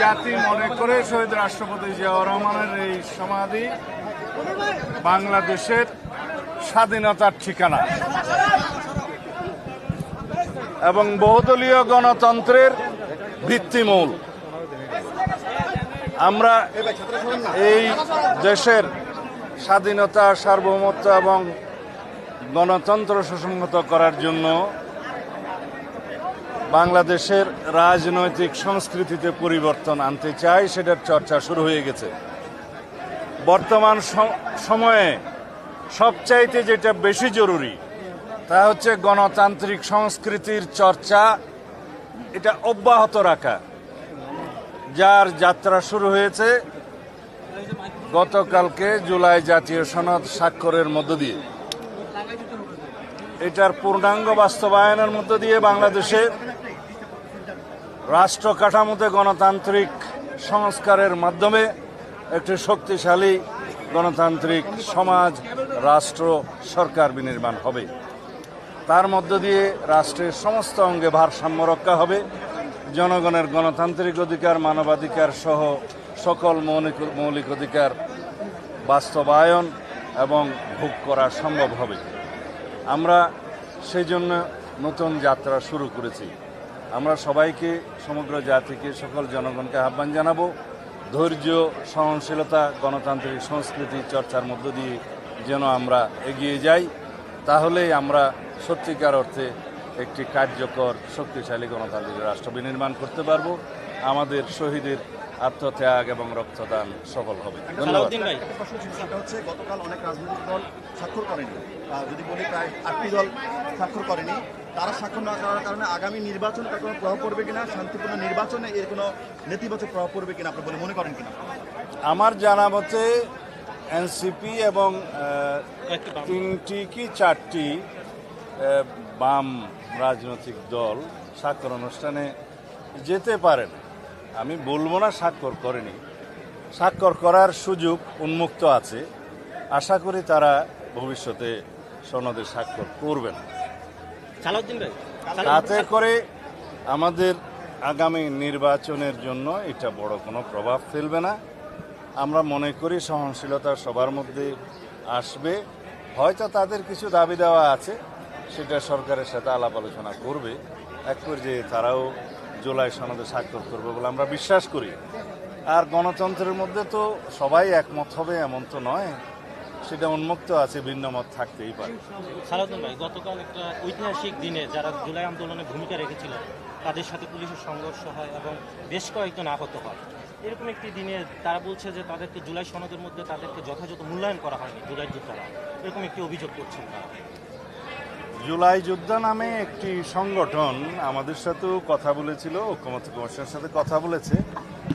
জাতি মনে করে শহীদ রাষ্ট্রপতি জিয়াউর রহমানের এই সমাধি বাংলাদেশের স্বাধীনতার ঠিকানা। এবং বহুদলীয় গণতন্ত্রের ভিত্তিমূল। আমরা এই দেশের স্বাধীনতা, সার্বভৌমত্ব এবং গণতন্ত্র সুসংহত করার জন্য বাংলাদেশের রাজনৈতিক সংস্কৃতিতে পরিবর্তন আনতে চাই, সেটার চর্চা শুরু হয়ে গেছে। বর্তমান সময়ে সবচাইতে যেটা বেশি জরুরি, তা হচ্ছে গণতান্ত্রিক সংস্কৃতির চর্চা, এটা অব্যাহত রাখা। যার যাত্রা শুরু হয়েছে গতকালকে জুলাই জাতীয় সনদ স্বাক্ষরের মধ্য দিয়ে। এটার পূর্ণাঙ্গ বাস্তবায়নের মধ্য দিয়ে বাংলাদেশের রাষ্ট্র কাঠামোতে গণতান্ত্রিক সংস্কারের মাধ্যমে একটি শক্তিশালী গণতান্ত্রিক সমাজ, রাষ্ট্র, সরকার বিনির্মাণ হবে। তার মধ্য দিয়ে রাষ্ট্রের সমস্ত অঙ্গে ভারসাম্য রক্ষা হবে। জনগণের গণতান্ত্রিক অধিকার, মানবাধিকার সহ সকল মৌলিক মৌলিক অধিকার বাস্তবায়ন এবং ভোগ করা সম্ভব হবে। আমরা সেই জন্য নতুন যাত্রা শুরু করেছি। আমরা সবাইকে সমগ্র জাতিকে সকল জনগণকে আহ্বান জানাব। ধৈর্য সহনশীলতা গণতান্ত্রিক সংস্কৃতি চর্চার মধ্য দিয়ে যেন আমরা এগিয়ে যাই তাহলেই আমরা সত্যিকার অর্থে একটি কার্যকর শক্তিশালী গণতান্ত্রিক রাষ্ট্র বিনির্মাণ করতে পারব। আমাদের শহীদের আত্মত্যাগ এবং রক্তদান সফল হবে। ধন্যবাদ। সালাউদ্দিন ভাই। একটা প্রশ্ন ছিল সেটা হচ্ছে গতকাল অনেক রাজনৈতিক দল স্বাক্ষর করেনি। যদি বলি প্রায় আটটি দল স্বাক্ষর করেনি। তারা স্বাক্ষর না করার কারণে আগামী নির্বাচন তার কোনো প্রভাব পড়বে কিনা শান্তিপূর্ণ নির্বাচনে এর কোনো নেতিবাচক প্রভাব পড়বে কিনা আপনি বলে মনে করেন কিনা? আমার জানা মতে এনসিপি এবং তিনটি কি চারটি বাম রাজনৈতিক দল স্বাক্ষর অনুষ্ঠানে যেতে পারেন আমি বলব না স্বাক্ষর করেনি। স্বাক্ষর করার সুযোগ উন্মুক্ত আছে। আশা করি তারা ভবিষ্যতে সনদে স্বাক্ষর করবেন। তাতে করে আমাদের আগামী নির্বাচনের জন্য এটা বড় কোনো প্রভাব ফেলবে না। আমরা মনে করি সহনশীলতা সবার মধ্যে আসবে। হয়তো তাদের কিছু দাবি দেওয়া আছে, সেটা সরকারের সাথে আলাপ আলোচনা করবে। এক পর্যায়ে তারাও জুলাই সনদে স্বাক্ষর করবে বলে আমরা বিশ্বাস করি। আর গণতন্ত্রের মধ্যে তো সবাই একমত হবে, এমন তো নয়। সেটা উন্মুক্ত আছে ভিন্ন মত থাকতেই পারে। সালাউদ্দিন ভাই গতকাল একটা ঐতিহাসিক দিনে যারা জুলাই আন্দোলনে ভূমিকা রেখেছিল তাদের সাথে পুলিশের সংঘর্ষ হয় এবং বেশ কয়েকজন আহত হয়। এরকম একটি দিনে তারা বলছে যে তাদেরকে জুলাই সনদের মধ্যে তাদেরকে যথাযথ মূল্যায়ন করা হয়নি জুলাই যোদ্ধারা। এরকম একটি অভিযোগ করছেন তারা। জুলাই যোদ্ধা নামে একটি সংগঠন আমাদের সাথেও কথা বলেছিল ঐক্যমত্য কমিশনের সাথে কথা বলেছে।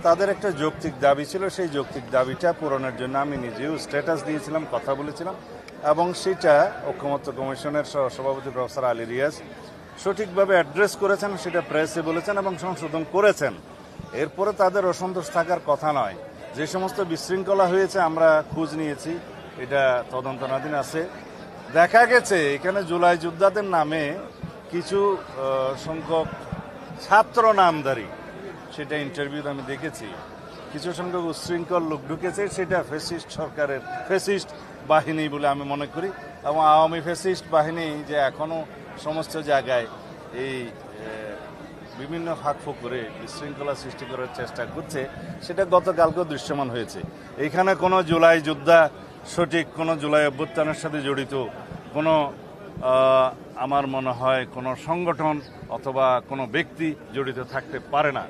তাদের একটা যৌক্তিক দাবি ছিল, সেই যৌক্তিক দাবিটা পূরণের জন্য আমি নিজেও স্ট্যাটাস দিয়েছিলাম, কথা বলেছিলাম এবং সেটা ঐক্যমত্য কমিশনের সভাপতি প্রফেসর আলী রিয়াজ সঠিকভাবে অ্যাড্রেস করেছেন, সেটা প্রেসে বলেছেন এবং সংশোধন করেছেন। এরপরে তাদের অসন্তোষ থাকার কথা নয়। যে সমস্ত বিশৃঙ্খলা হয়েছে, আমরা খোঁজ নিয়েছি, এটা তদন্তনাধীন আছে। দেখা গেছে, এখানে জুলাই যোদ্ধাদের নামে কিছু সংখ্যক ছাত্র নামধারী সেটা ইন্টারভিউতে আমি দেখেছি। কিছু সংখ্যক উচ্ছৃঙ্খল লোক ঢুকেছে, সেটা ফেসিস্ট সরকারের ফেসিস্ট বাহিনী বলে আমি মনে করি এবং আওয়ামী ফেসিস্ট বাহিনী যে এখনও সমস্ত জায়গায় এই বিভিন্ন ফাঁকফোক করে বিশৃঙ্খলা সৃষ্টি করার চেষ্টা করছে, সেটা গতকালকেও দৃশ্যমান হয়েছে। এখানে কোনো জুলাই যোদ্ধা সঠিক কোনো জুলাই অভ্যুত্থানের সাথে জড়িত কোনো আমার মনে হয় কোনো সংগঠন অথবা কোনো ব্যক্তি জড়িত থাকতে পারে না